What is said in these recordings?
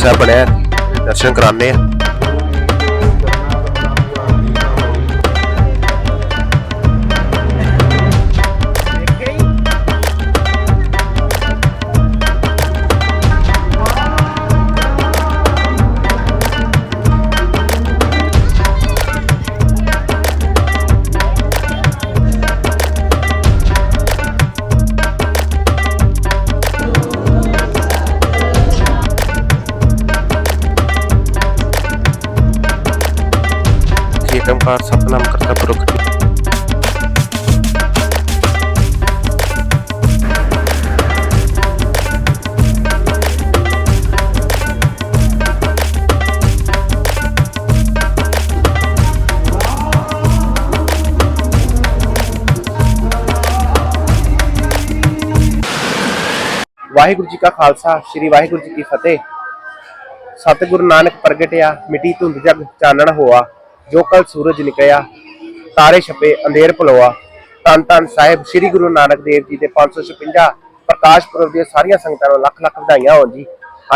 ਸਾਹਿਬ ਬਣਿਆ ਦਰਸ਼ਨ ਕਰਾਣੇ ਆ ਏਕੰਕਾਰ ਸਤਨਾਮ ਕਰਤਾ ਪੁਰਖ ਵਾਹਿਗੁਰੂ ਜੀ ਕਾ ਖਾਲਸਾ ਸ੍ਰੀ ਵਾਹਿਗੁਰੂ ਜੀ ਕੀ ਫਤਿਹ ਸਤਿਗੁਰੂ ਨਾਨਕ ਪ੍ਰਗਟਿਆ ਮਿੱਟੀ ਧੁੰਦ ਜਗ ਚਾਨਣ ਹੋਆ ਜੋ ਕਲ ਸੂਰਜ ਨਿਕਲਿਆ, ਤਾਰੇ ਛਪੇ, ਅੰਧੇਰ ਭਲੋਆ ਤਨ ਤਨ ਸਾਹਿਬ, ਸ੍ਰੀ ਗੁਰੂ ਨਾਨਕ ਦੇਵ ਜੀ ਦੇ 556 ਪ੍ਰਕਾਸ਼ ਪੁਰਬ ਦੀਆਂ ਸਾਰੀਆਂ ਸੰਗਤਾਂ ਨੂੰ ਲੱਖ ਲੱਖ ਵਧਾਈਆਂ ਹੋਣ ਜੀ।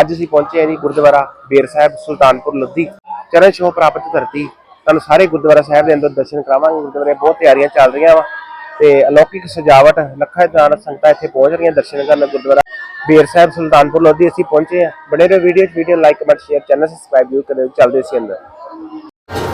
ਅੱਜ ਅਸੀਂ ਪਹੁੰਚੇ ਹਾਂ ਜੀ ਗੁਰਦੁਆਰਾ ਬੇਰ ਸਾਹਿਬ, ਸੁਲਤਾਨਪੁਰ ਲੋਧੀ। ਚਰਨ ਛੋਹ ਪ੍ਰਾਪਤ ਧਰਤੀ। ਤੁਹਾਨੂੰ ਸਾਰੇ ਗੁਰਦੁਆਰਾ ਸਾਹਿਬ ਦੇ ਅੰਦਰ ਦਰਸ਼ਨ ਕਰਾਵਾਂਗੇ। ਗੁਰਦੁਆਰੇ ਬਹੁਤ ਤਿਆਰੀਆਂ ਚੱਲ ਰਹੀਆਂ ਵਾ ਤੇ ਅਲੌਕਿਕ ਸਜਾਵਟ, ਲੱਖਾਂ ਦਾਨ ਸੰਗਤਾਂ ਇੱਥੇ ਪਹੁੰਚ ਰਹੀਆਂ ਦਰਸ਼ਨ ਕਰਨ ਗੁਰਦੁਆਰਾ ਬੇਰ ਸਾਹਿਬ, ਸੁਲਤਾਨਪੁਰ ਲੋਧੀ। ਅਸੀਂ ਪਹੁੰਚੇ ਹਾਂ। ਬਣੇ ਰਹੋ video video like comment share channel subscribe ਜ਼ਰੂਰ ਕਰਿਓ। ਚੱਲਦੇ ਸੀ ਅੰਦਰ।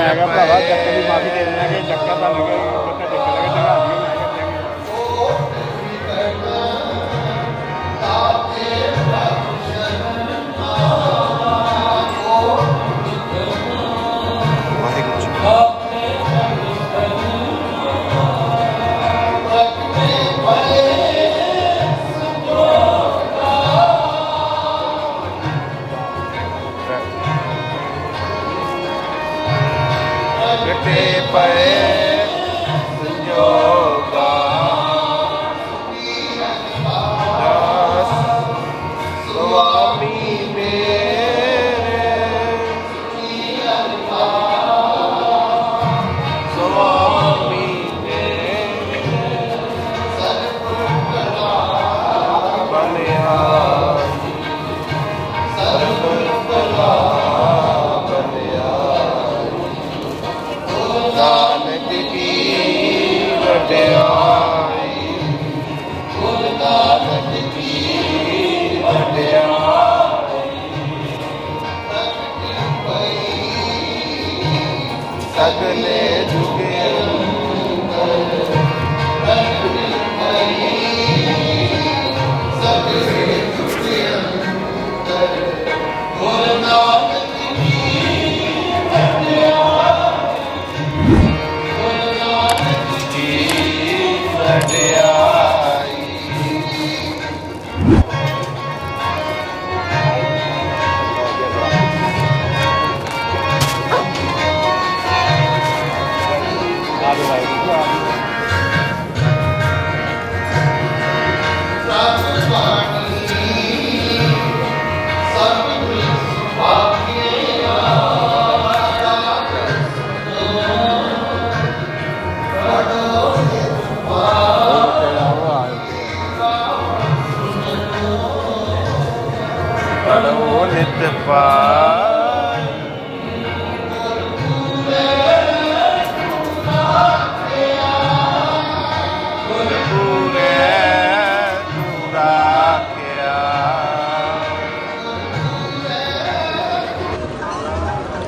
Carrega pra lá, me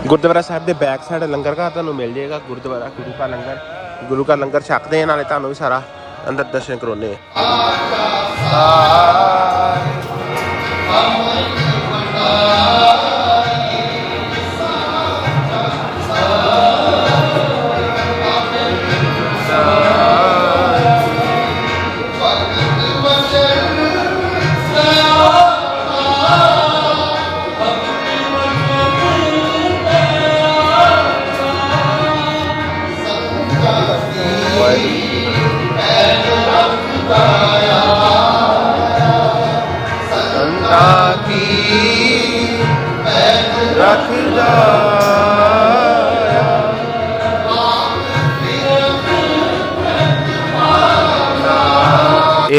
Gurdwara ਸਾਹਿਬ ਦੇ ਬੈਕ ਸਾਈਡ ਲੰਗਰ ਘਰ ਤੁਹਾਨੂੰ ਮਿਲ ਜਾਏਗਾ, ਗੁਰਦੁਆਰਾ ਗੁਰੂ ਕਾ ਲੰਗਰ, ਗੁਰੂ ਕਾ ਲੰਗਰ ਛਕਦੇ ਆ, ਨਾਲੇ ਤੁਹਾਨੂੰ ਵੀ ਸਾਰਾ ਅੰਦਰ ਦਰਸ਼ਨ ਕਰਾਉਨੇ ਆ।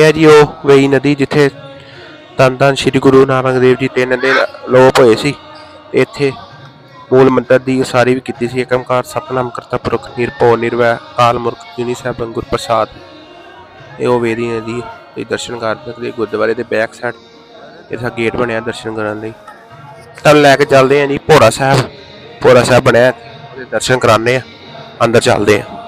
ਇਹ ਹੈ ਜੀ ਉਹ ਵੇਈ ਨਦੀ ਜਿੱਥੇ ਤਨ ਧੰਨ ਸ੍ਰੀ ਗੁਰੂ ਨਾਨਕ ਦੇਵ ਜੀ ਤਿੰਨ ਦਿਨ ਲੋਪ ਹੋਏ ਸੀ। ਇੱਥੇ ਮੂਲ ਮੰਤਰ ਦੀ ਉਸਾਰੀ ਵੀ ਕੀਤੀ ਸੀ। ਏਕੰਕਾਰ, ਸਤਨਾਮ, ਕਰਤਾ ਪੁਰਖ, ਨਿਰਭਉ, ਨਿਰਵੈ, ਕਾਲ ਮੂਰਖ, ਜਿਨੀ ਸਾਹਿਬ ਗੁਰ ਪ੍ਰਸਾਦ। ਇਹ ਉਹ ਵੇਦੀ ਨਦੀ ਹੈ। ਦਰਸ਼ਨ ਕਰ ਸਕਦੇ ਗੁਰਦੁਆਰੇ ਦੇ ਬੈਕ ਸਾਈਡ ਇਹਦਾ ਗੇਟ ਬਣਿਆ ਦਰਸ਼ਨ ਕਰਨ ਲਈ। ਤਾਂ ਲੈ ਕੇ ਚੱਲਦੇ ਆ ਜੀ, ਭੋਰਾ ਸਾਹਿਬ। ਭੋਰਾ ਸਾਹਿਬ ਬਣਿਆ, ਉਹਦੇ ਦਰਸ਼ਨ ਕਰਾਣੇ ਆ ਅੰਦਰ ਚੱਲਦੇ ਆ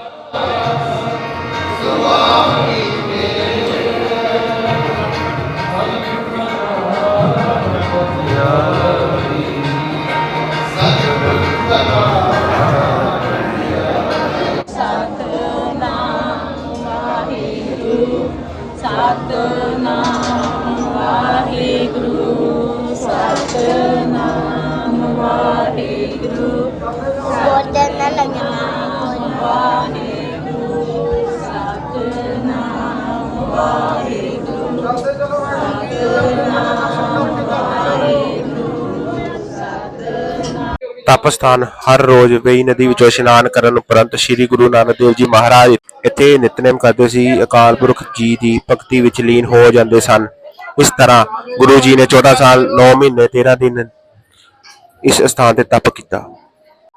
ਤਪ ਸਥਾਨ ਹਰ ਰੋਜ਼ ਵੇਈ ਨਦੀ ਵਿੱਚੋਂ ਇਸ਼ਨਾਨ ਕਰਨ ਉਪਰੰਤ ਸ੍ਰੀ ਗੁਰੂ ਨਾਨਕ ਦੇਵ ਜੀ ਮਹਾਰਾਜ ਇੱਥੇ ਨਿਤਨੇਮ ਕਰਦੇ ਸੀ, ਅਕਾਲ ਪੁਰਖ ਜੀ ਦੀ ਭਗਤੀ ਵਿੱਚ ਲੀਨ ਹੋ ਜਾਂਦੇ ਸਨ। ਇਸ ਤਰ੍ਹਾਂ ਗੁਰੂ ਜੀ ਨੇ 14 ਸਾਲ 9 ਮਹੀਨੇ 13 ਦਿਨ ਇਸ ਸਥਾਨ ਤੇ ਤਪ ਕੀਤਾ।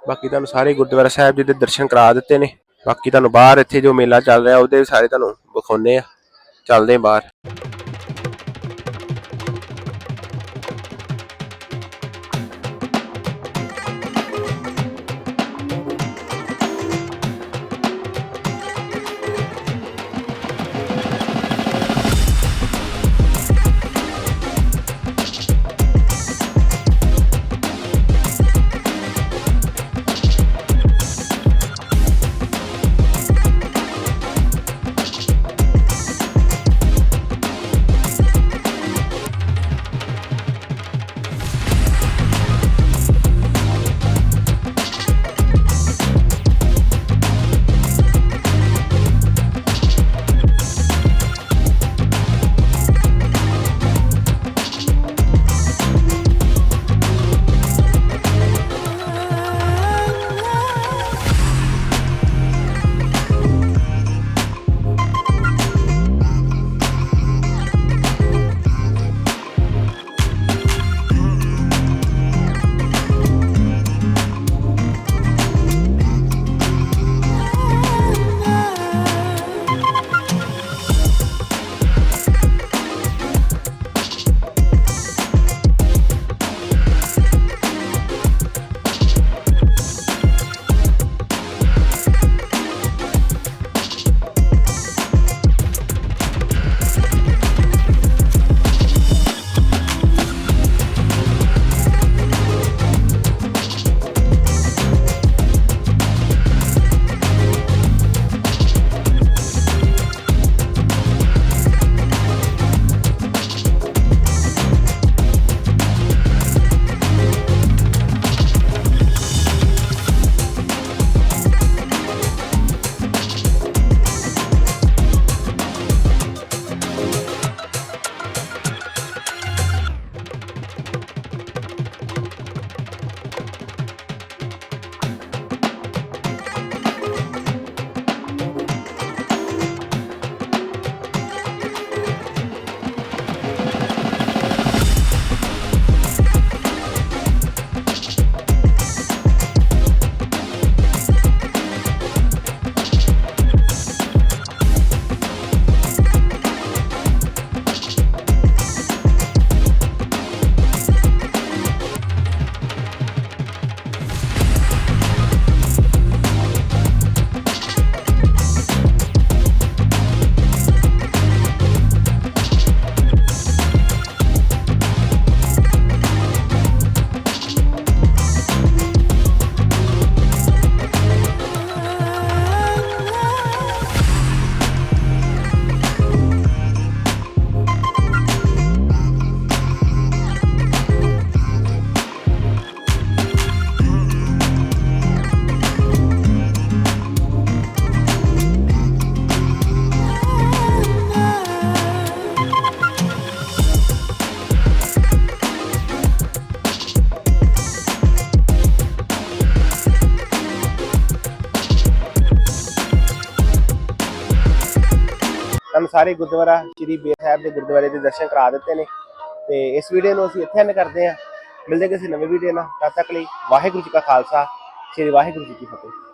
ਬਾਕੀ ਤੁਹਾਨੂੰ ਸਾਰੇ ਗੁਰਦੁਆਰਾ ਸਾਹਿਬ ਜੀ ਦੇ ਦਰਸ਼ਨ ਕਰਾ ਦਿੱਤੇ ਨੇ। ਬਾਕੀ ਤੁਹਾਨੂੰ ਬਾਹਰ ਇੱਥੇ ਜੋ ਮੇਲਾ ਚੱਲ ਰਿਹਾ, ਉਹਦੇ ਸਾਰੇ ਤੁਹਾਨੂੰ ਵਿਖਾਉਨੇ ਆ। ਚੱਲਦੇ ਬਾਹਰ। ਸਾਰੇ ਗੁਰਦੁਆਰਾ ਸ਼੍ਰੀ ਬੇਰ ਸਾਹਿਬ ਦੇ ਗੁਰਦੁਆਰੇ ਦੇ ਦਰਸ਼ਨ ਕਰਾ ਦਿੱਤੇ ਨੇ। ਤੇ ਇਸ ਵੀਡੀਓ ਨੂੰ ਅਸੀਂ ਇੱਥੇ ਐਂਡ ਕਰਦੇ ਹਾਂ। ਮਿਲਦੇ ਕਿਸੇ ਨਵੇਂ ਵੀਡੀਓ ਨਾਲ। ਤਦ ਤੱਕ ਲਈ ਵਾਹਿਗੁਰੂ ਜੀ ਕਾ ਖਾਲਸਾ। ਸ਼੍ਰੀ ਵਾਹਿਗੁਰੂ ਜੀ ਕੀ ਫਤਿਹ।